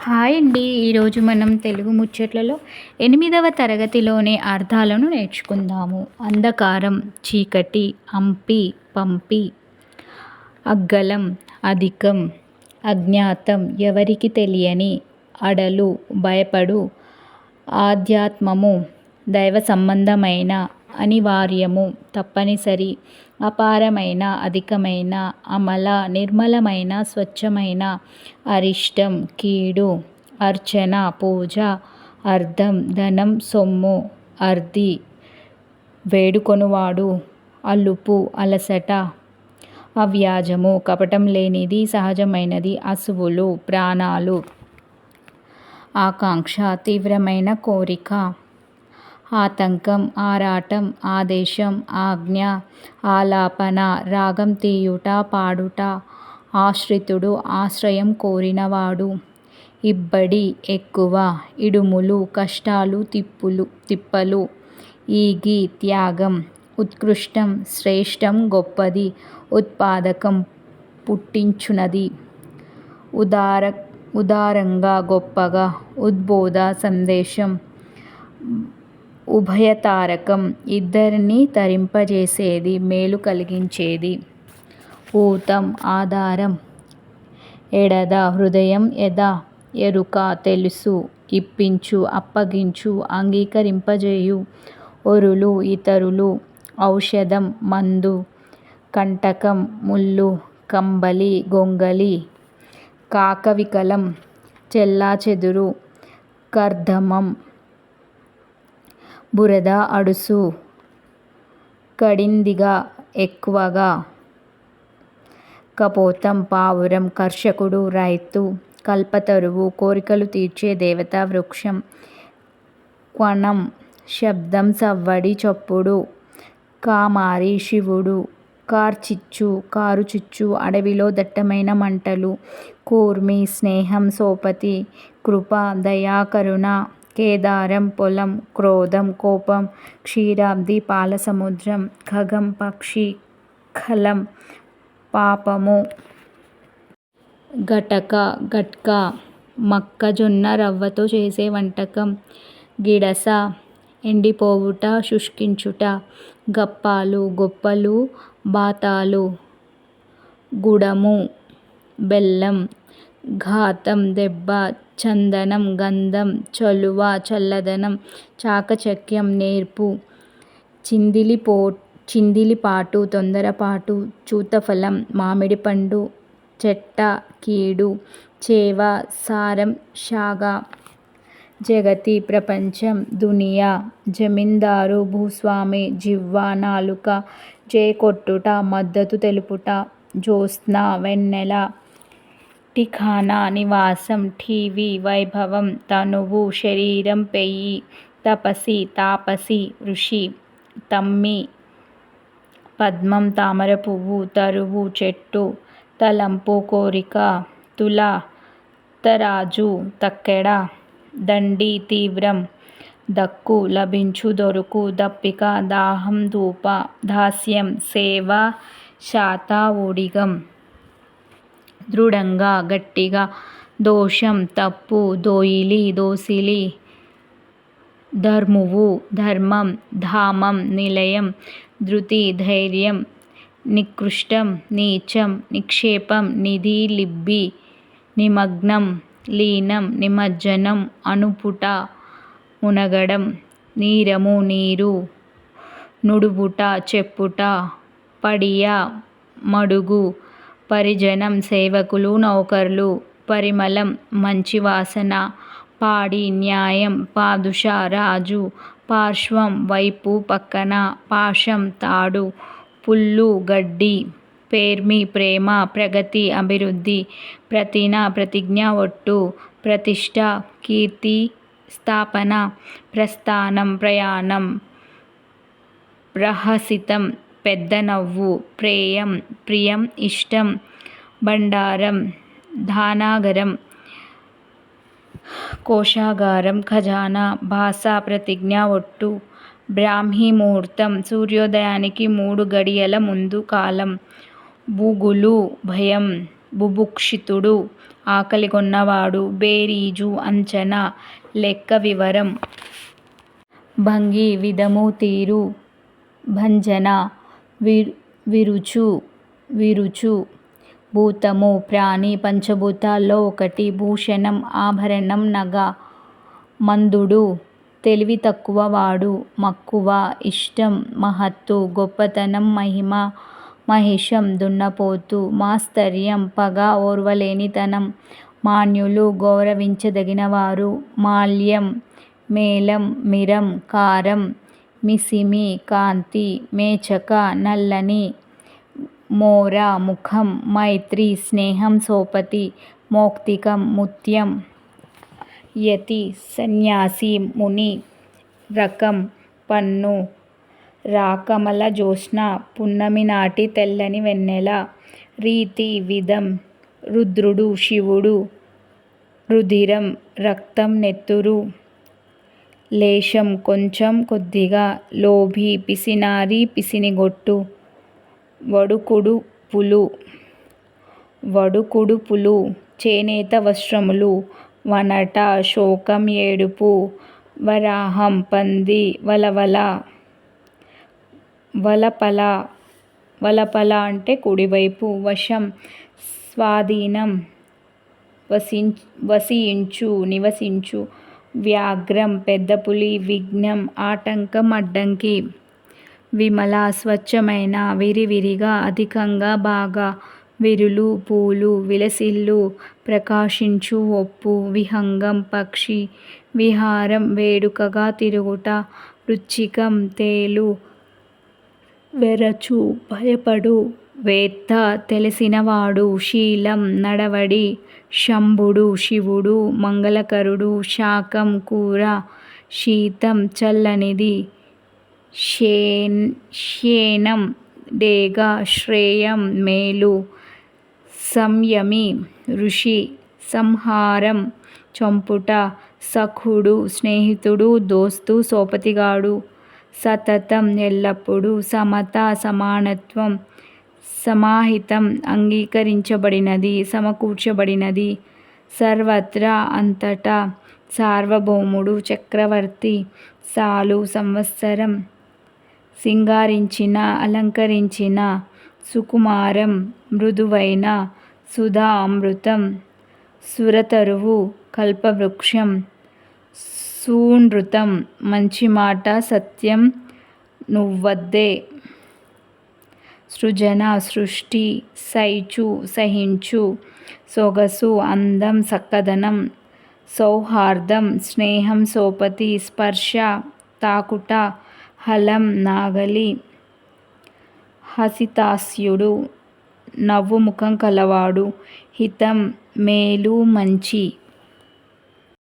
Hi అండి. ఈరోజు మనం తెలుగు ముచ్చట్లలో ఎనిమిదవ తరగతిలోనే అర్థాలను నేర్చుకుందాము. అంధకారం చీకటి హంపి పంపి అగ్గలం అధికం అజ్ఞాతం ఎవరికి తెలియని అడలు భయపడు ఆధ్యాత్మము దైవ సంబంధమైన అనివార్యము తప్పనిసరి అపారమైన అధికమైన అమల నిర్మలమైన స్వచ్ఛమైన అరిష్టం కీడు అర్చన పూజ అర్థం ధనం సొమ్ము అర్ధి వేడుకొనువాడు అలుపు అలసట అవ్యాజము కపటం లేనిది సహజమైనది అసువులు ప్రాణాలు ఆకాంక్ష తీవ్రమైన కోరిక ఆతంకం ఆరాటం ఆదేశం ఆజ్ఞ ఆలాపన రాగం తీయుట పాడుట ఆశ్రితుడు ఆశ్రయం కోరినవాడు. ఇబ్బడి ఎక్కువ ఇడుములు కష్టాలు తిప్పులు తిప్పలు ఈగి త్యాగం ఉత్కృష్టం శ్రేష్టం గొప్పది ఉత్పాదకం పుట్టించునది. ఉదార ఉదారంగా గొప్పగా ఉద్బోధ సందేశం ఉభయతారకం ఇద్దరిని తరింపజేసేది మేలు కలిగించేది. ఊతం ఆధారం ఎడద హృదయం ఎద ఎరుక తెలుసు ఇప్పించు అప్పగించు అంగీకరింపజేయు. ఒరులు ఇతరులు ఔషధం మందు కంటకం ముళ్ళు కంబలి గొంగలి కాకవికలం చెల్లాచెదురు కర్ధమం బురద అడుసు కడిందిగా ఎక్కువగా. కపోతం పావురం కర్షకుడు రైతు కల్పతరువు కోరికలు తీర్చే దేవతా వృక్షం క్వణం శబ్దం సవ్వడి చప్పుడు కామారి శివుడు కార్చిచ్చు కారుచిచ్చు అడవిలో దట్టమైన మంటలు కూర్మి స్నేహం సోపతి కృప దయా కరుణ కేదారం పొలం క్రోధం కోపం క్షీరాబ్ది పాలసముద్రం ఖగం పక్షి కలం పాపము గటక గట్క మొక్కజొన్న రవ్వతో చేసే వంటకం గిడస ఎండిపోవుట శుష్కించుట గప్పాలు గొప్పలు బాతాలు గుడము బెల్లం ఘాతం దెబ్బ చందనం గంధం చలువ చల్లదనం చాకచక్యం నేర్పు చిందిలిపో చిందిలిపాటు తొందరపాటు చూతఫలం మామిడిపండు చెట్ట కీడు చేవ సారం శాగ జగతి ప్రపంచం దునియా జమీందారు భూస్వామి జివ్వ నాలుక జేకొట్టుట మద్దతు తెలుపుట జ్యోత్స్న వెన్నెల టిఖానా నివాసం. ఠీవి వైభవం. తనువు శరీరం పెయ్యి తపసి తాపసి ఋషి. తమ్మి పద్మం తామరపువ్వు తరువు చెట్టు తలంపు కోరిక తుల తరాజు తక్కెడ దండి తీవ్రం దక్కు లభించు దొరుకు దప్పిక దాహం ధూప దాస్యం సేవ శాత ఊడిగం దృఢంగా గట్టిగా దోషం తప్పు దోయిలి దోసిలి ధర్మువు ధర్మం ధామం నిలయం ధృతి ధైర్యం నికృష్టం నీచం నిక్షేపం నిధి లిబ్బి నిమగ్నం లీనం నిమజ్జనం అనుపుట మునగడం నీరము నీరు నుడుపుట చెప్పుట పడియ మడుగు పరిజనం సేవకులు నౌకర్లు పరిమళం మంచి వాసన పాడి న్యాయం పాదుషా రాజు పార్శ్వం వైపు పక్కన పాశం తాడు పుల్లు గడ్డి పేర్మి ప్రేమ ప్రగతి అభివృద్ధి ప్రతిన ప్రతిజ్ఞ ఒట్టు ప్రతిష్ట కీర్తి స్థాపన ప్రస్థానం ప్రయాణం ప్రహసితం పెద్ద నవ్వు ప్రేయం ప్రియం ఇష్టం భండారం ధానాగరం కోశాగారం ఖజానా భాష ప్రతిజ్ఞ ఒట్టు బ్రాహ్మీ ముహూర్తం సూర్యోదయానికి మూడు గడియల ముందు కాలం బుగులు భయం బుభుక్షితుడు ఆకలిగొన్నవాడు బేరీజు అంచనా లెక్క వివరం భంగి విధము తీరు భంజన విరుచు విరుచు భూతము ప్రాణి పంచభూతాల్లో ఒకటి భూషణం ఆభరణం నగ మందుడు తెలివి తక్కువ వాడు మక్కువ ఇష్టం మహత్తు గొప్పతనం మహిమ మహిషం దున్నపోతు మాస్తర్యం పగ ఓర్వలేనితనం మాన్యులు గౌరవించదగినవారు మాల్యం మేలం మిరం కారం మిసిమి కాంతి మేచక నల్లని మోర ముఖం మైత్రి స్నేహం సోపతి మౌక్తికం ముత్యం యతి సన్యాసి ముని రకం పన్ను రా పున్నమి పున్నమినాటి తెల్లని వెన్నెల రీతి విధం రుద్రుడు శివుడు రుధిరం రక్తం నెత్తురు లేశం కొంచెం కొద్దిగా లోభి పిసినారి పిసినిగొట్టు వడుకుడుపులు వడుకుడుపులు చేనేత వస్త్రములు వనట శోకం ఏడుపు వరాహం పంది వలవల వలపల వలపల అంటే కుడివైపు వశం స్వాధీనం వసిం వసించు నివసించు వ్యాఘ్రం పెద్దపులి విఘ్నం ఆటంకం అడ్డంకి విమల స్వచ్ఛమైన విరివిరిగా అధికంగా బాగా విరులు పూలు విలసిల్లు ప్రకాశించు ఒప్పు విహంగం పక్షి విహారం వేడుకగా తిరుగుట రుచికం తేలు వెరచు భయపడు వేత్త తెలిసినవాడు శీలం నడవడి శంభుడు శివుడు మంగళకరుడు శాకం కూర శీతం చల్లనిది శేనం డేగ శ్రేయం మేలు సంయమి ఋషి సంహారం చంపుట సఖుడు స్నేహితుడు దోస్తు సోపతిగాడు సతతం ఎల్లప్పుడూ సమత సమానత్వం సమాహితం అంగీకరించబడినది సమకూర్చబడినది సర్వత్రా అంతటా సార్వభౌముడు చక్రవర్తి సాలు సంవత్సరం సింగారించిన అలంకరించిన సుకుమారం మృదువైన సుధా అమృతం సురతరువు కల్పవృక్షం సూనృతం మంచిమాట సత్యం నువ్వద్దే సృజన సృష్టి సైచు సహించు సొగసు అందం సక్కదనం సౌహార్దం స్నేహం సోపతి స్పర్శ తాకుట హలం నాగలి. హసితాస్యుడు నవ్వుముఖం కలవాడు హితం మేలు మంచి